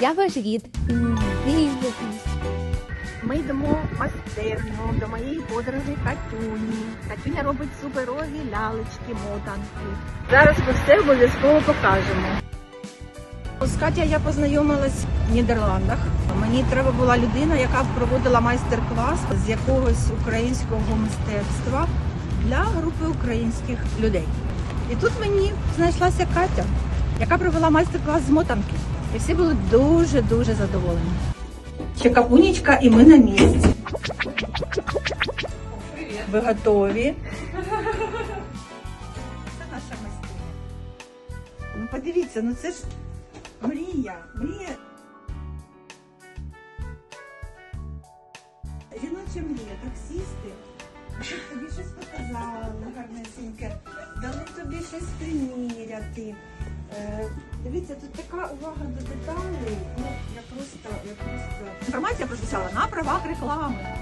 Я ваш рід. Ми йдемо в майстерню до моєї подруги Катюні. Катюня робить суперові лялечки, мотанки. Зараз ми все обов'язково покажемо. З Катя я познайомилась в Нідерландах. Мені треба була людина, яка проводила майстер-клас з якогось українського мистецтва для групи українських людей. І тут мені знайшлася Катя, яка провела майстер-клас з мотанки. І всі були дуже дуже задоволені. Ще капунечка, і ми на місці. Ви готові? Це наша майстерня. Ну подивіться, ну це ж мрія, мрія. Жіноча мрія, так сісти, щоб тобі щось показали гарнесеньке, дали тобі щось приміряти. Е, дивіться, тут така увага до деталей. Ну, я просто, я просто. Інформація прозвучала на правах реклами.